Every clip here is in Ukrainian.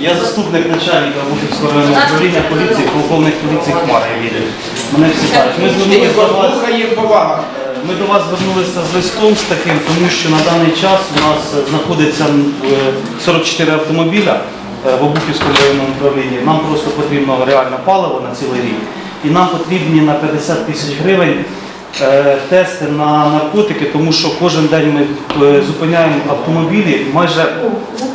Я заступник начальника Бухівського районного управління поліції, полковник поліції Хмара Юрій. Мене всі знають. Ми звернулися до вас. Ми до вас звернулися з листом з таким, тому що на даний час у нас е, знаходиться е, 44 автомобіля е, в Обухівському районному управлінні. Нам просто потрібно реально паливо на цілий рік. І нам потрібні на 50 тисяч гривень е, тести на наркотики, тому що кожен день ми е, зупиняємо автомобілі. Майже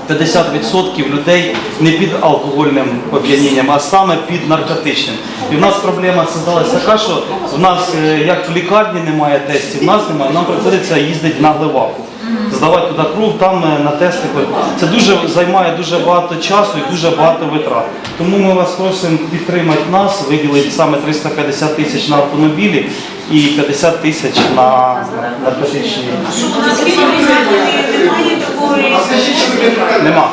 50% людей не під алкогольним оп'янінням, а саме під наркотичним. І в нас проблема создалася така, що в нас е, як в лікарні немає тестів, в нас немає, нам приходиться їздити на гливаку. Здавати туди кров, там е, на тести. Це дуже займає дуже багато часу і дуже багато витрат. Тому ми вас просимо підтримати нас, виділити саме 350 тисяч на автомобілі і 50 тисяч на наркотичні. Нема.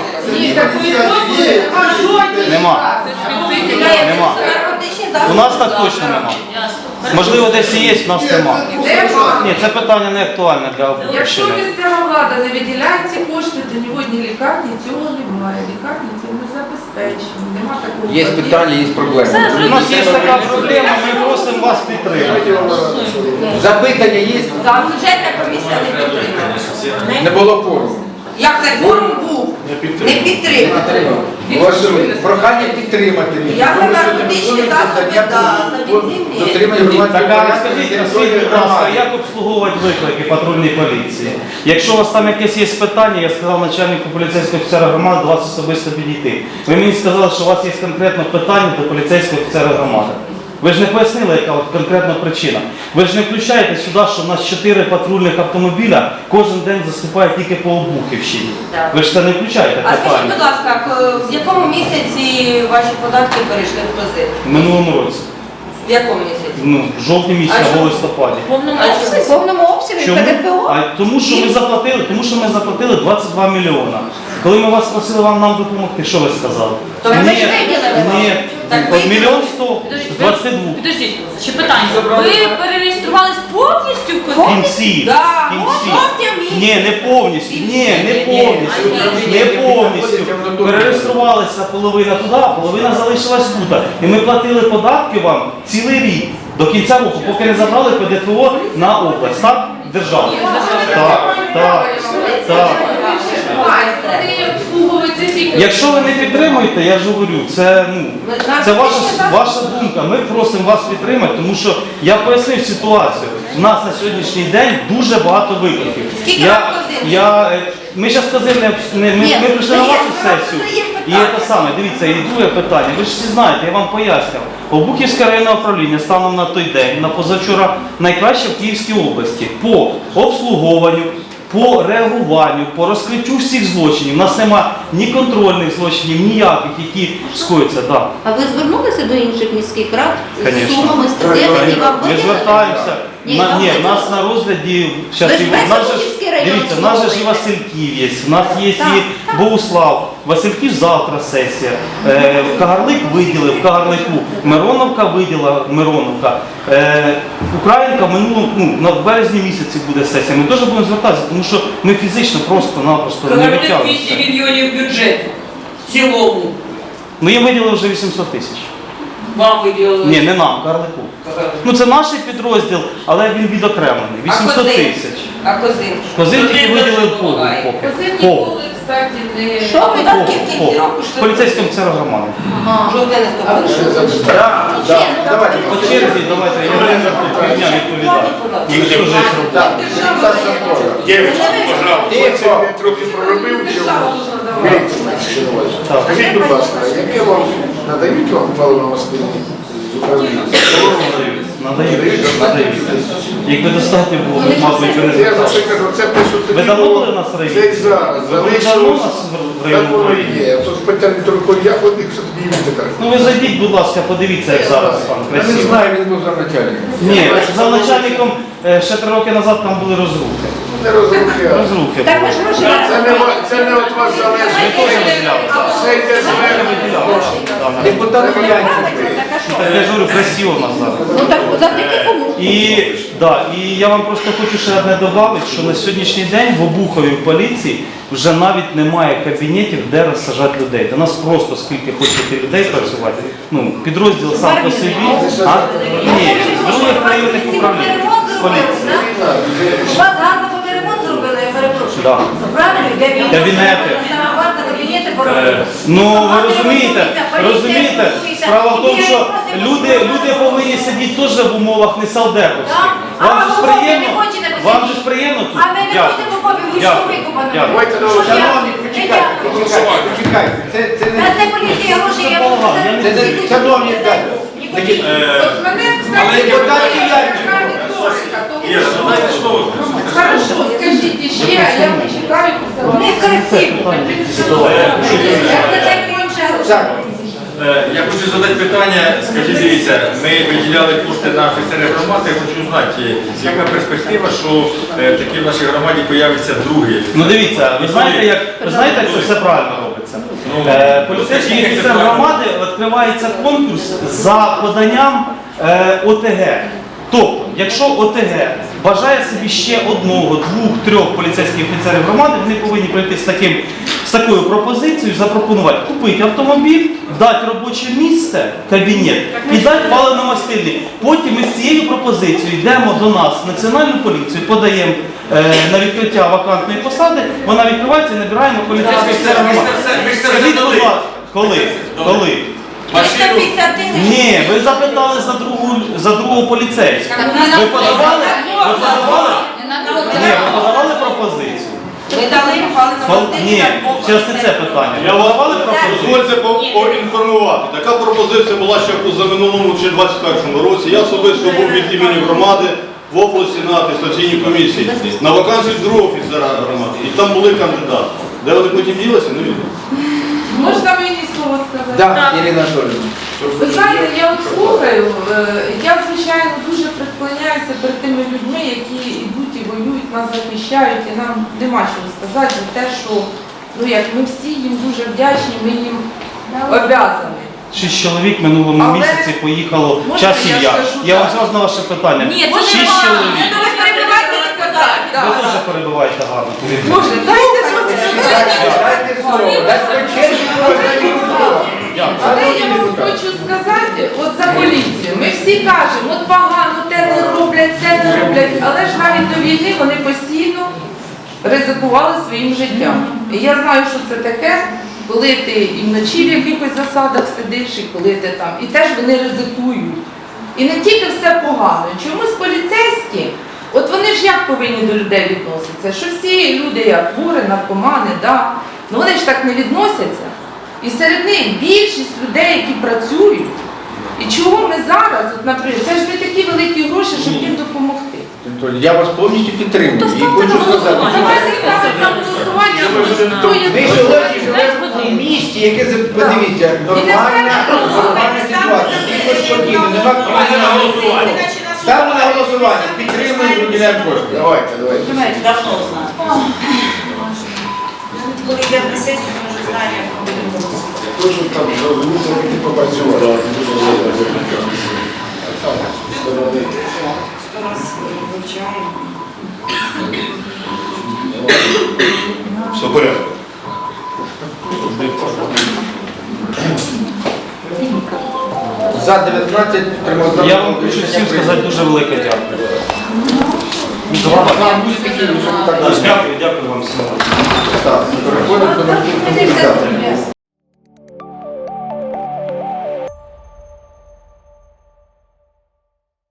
Нема. Нема. У нас так точно нема. Можливо, десь і є, у нас нема. Ні, це питання не актуальне для Якщо обучення. місцева влада не виділяє ці кошти, то ні в одній лікарні цього немає. Лікарні цим не забезпечені. Є питання, є проблеми. У нас є така проблема, ми просимо вас підтримати. Запитання є? Так, бюджетна комісія не підтримала. Не було форуму. Як це форум був? Не підтримала. Прохання підтримати. Я за наркотичні засоби, да, за бензин Так, а розкажіть, ласка, як обслуговувати виклики патрульної поліції? Якщо у вас там якесь є питання, я сказав начальнику поліцейського офіцера громади до вас особисто підійти. Ви мені сказали, що у вас є конкретне питання до поліцейського офіцера громади. Ви ж не пояснили, яка от конкретна причина. Ви ж не включаєте сюди, що в нас чотири патрульних автомобіля кожен день заступають тільки по Обухівщині. Так. Ви ж це не включаєте А скажіть, будь ласка, в якому місяці ваші податки перейшли в позит? в минулому році. В якому місяці? Ну, в жовтні місяці А або листопаді. В повному обсязі Чому? А тому що ми заплатили, тому що ми заплатили 22 мільйона. Коли ми вас просили вам нам допомогти, що ви сказали? То ми ні, Так ви- мільйон сто з 22. Підождіть, ще питання. Ви перереєструвались повністю в В кінці, Да, в кінці. Ні, не повністю, ні, не повністю, не повністю. Перереєструвалися половина туди, а половина залишилась тут. І ми платили податки вам цілий рік. До кінця року, поки не забрали ПДФО на область, так? Державу. Так, так, так. Якщо ви не підтримуєте, я ж говорю, це ну це ваша ваша думка. Ми просимо вас підтримати, тому що я пояснив ситуацію. У нас на сьогоднішній день дуже багато викликів. Скільки Я, вам я, е, ми зараз сказали, не, ми, Ні, ми прийшли ну, на вашу сесію. І питання. це саме, дивіться, і друге питання. Ви ж всі знаєте, я вам пояснював. Обухівське районне управління станом на той день, на позавчора, найкраще в Київській області по обслуговуванню, по реагуванню, по розкриттю всіх злочинів. У нас нема ні контрольних злочинів, ніяких, які скоються. Да. А ви звернулися до інших міських рад з Конечно. сумами статейними які вам Ми виділили? звертаємося. Ні, На, вам ні, виділили. нас на розгляді щас Ви ж і- в нас же ж- дивіться, в нас же ж і. Васильків є, в нас є Так, і. Богуслав. Васильків завтра сесія. Е, Кагарлик виділив Кагарлику, Мироновка виділа Мироновка. Е, Українка минуло, ну, на березні місяці буде сесія. Ми теж будемо звертатися, тому що ми фізично просто-напросто не Говорили 200 мільйонів бюджету. В цілому. Ми їм виділили вже 800 тисяч. Вам виділили. Ні, не нам, Кагарлику. Ну це наш підрозділ, але він відокремлений. 800 тисяч. А козин? Козин тільки виділив повну поки. Козин ніколи, кстати, не... Що ви кінці повну. року йшли? Поліцейським церогромади. Жовтий листопад. Да, да, Давайте. По черзі давайте, я відповідаю. Дівчинку, пожалуйста, Тихо. 25 років проробив. Скажіть, будь ласка, яке вам надають вам паливно-мастильні з управління? Надають, надають. Якби достатньо було, ми, мабуть, би не Я за це кажу, це те, що тоді Ви давно були в нас в районі? Це й зараз. Ви давно Залишилось. нас в Так районі воно управління? і є. Тут потягнуть рукою, я ходив, що тоді і тепер. Ну ви зайдіть, будь ласка, подивіться, як зараз там Я не красиво. знаю, він був замначальником. Ні, за начальником е, ще три роки назад там були розрухи. Не розрухи. Розрухи Так були. ж гроші Це не, ва- це не від вас Ви залежить. теж. Все йде. Так, Депутат Янченко. Так я ж говорю, красиво в нас зараз. Ну так завдяки кому? І, да, і я вам просто хочу ще одне додати, що на сьогоднішній день в Обухові в поліції вже навіть немає кабінетів, де розсажати людей. До нас просто скільки хочете людей працювати. Ну, підрозділ сам по собі. А? Ні, з других районних управлінь. З поліції. У вас гарно поки ремонт зробили, я перепрошую. Да. Правильно? Кабінети. Кабінети поробили. Ну ви розумієте, розумієте, справа в тому, що люди, люди повинні сидіти теж в умовах не салдеповських. Вам же ж приємно, вам же ж приємно тут. А ми не Дякую. хочемо копі вручну Дякую. Дякую. Давайте, ну, шановні, почекайте, почекайте, почекайте. Це, це У нас не... не поліція гроші, я я не Це не... Шановні, так. Значить, От мене, кстати, Є, знаєте, що ви? Хорошо, скажіть ще, я почекаю. Не красиво. Це так інше гроші? Так. Е, Я хочу задати питання. Скажіть, дивіться, ми виділяли кошти на офіцери громади. Я хочу знати, яка перспектива, що е, таки в нашій громаді появиться другий. Ну дивіться, ви знаєте, як ви знаєте, як це все правильно. Е, поліцейський Як офіцер громади відкривається конкурс за поданням е, ОТГ. Тобто, якщо ОТГ бажає собі ще одного, двох, трьох поліцейських офіцерів громади, вони повинні прийти з таким такою пропозицією, запропонувати купити автомобіль, дати робоче місце, кабінет і дати паливно-мастильний. Потім ми з цією пропозицією йдемо до нас, в національну поліцію, подаємо е, на відкриття вакантної посади, вона відкривається і набираємо це все Скажіть, будь ласка, коли? Коли? 350 тисяч. Ні, ви запитали за другу за другого поліцейського. Ви подавали? Ви подавали? Ні, ви подавали пропозицію. Ви дали пали на Кол- мастині, Ні, це Бог. не це питання. Подавали пропозицію? Дозвольте поінформувати. Така пропозиція була ще у минулому чи 21 році. Я особисто був від імені громади в області на атестаційній комісії на вакансію другого офіцера громади. І там були кандидати. Де вони потім ділися, не відомо. Слово сказати? Да, Ірина Анатолійовна. Ви знаєте, я от слухаю, е, я звичайно дуже преклоняюся перед тими людьми, які йдуть і воюють, нас захищають, і нам нема чого сказати за те, що ну як ми всі їм дуже вдячні, ми їм обязані. Шість чоловік минулому Але- місяці поїхало в Можна часів я я. вам так? зразу на ваше питання. Ні, це Шість не чоловік. Ну, ви перебивайте сказати, Ви так. теж перебуваєте гарно. Може, дайте просто Дайте слово. Дайте честь, дайте слово. Але я вам хочу сказати, от за поліцію. Ми всі кажемо, от погано, те не роблять, це не роблять, але ж навіть до війни вони постійно ризикували своїм життям. І я знаю, що це таке, коли ти і вночі в якихось засадах сидиш, і коли ти там. І теж вони ризикують. І не тільки все погано. Чомусь поліцейські, от вони ж як повинні до людей відноситися? Що всі люди, як хворі, наркомани, да? ну вони ж так не відносяться. І серед них більшість людей, які працюють. І чого ми зараз, от, наприклад, це ж не такі великі гроші, щоб їм допомогти. Анатолій, Я вас повністю підтримую. То І ставте хочу сказати. Давайте ставимо на голосування, хто є ми сьогодні живемо в місті, яке за- подивіться, нормальна, нормальна ситуація. Тихо спокійно, нема кризи на голосування. Ставимо на голосування, підтримуємо, виділяємо кошти. Давайте, давайте. Давно знаю. Коли йде на сесію, ми вже знаємо, як ми будемо голосувати. То, що там зрозуміти, як ти. Сто раз вивчаємо. Все порядку. За 19 тримав. Я вам хочу всім сказати дуже велике дякую. Так Дякую, дякую вам всім. Так, переходимо до наступного питання.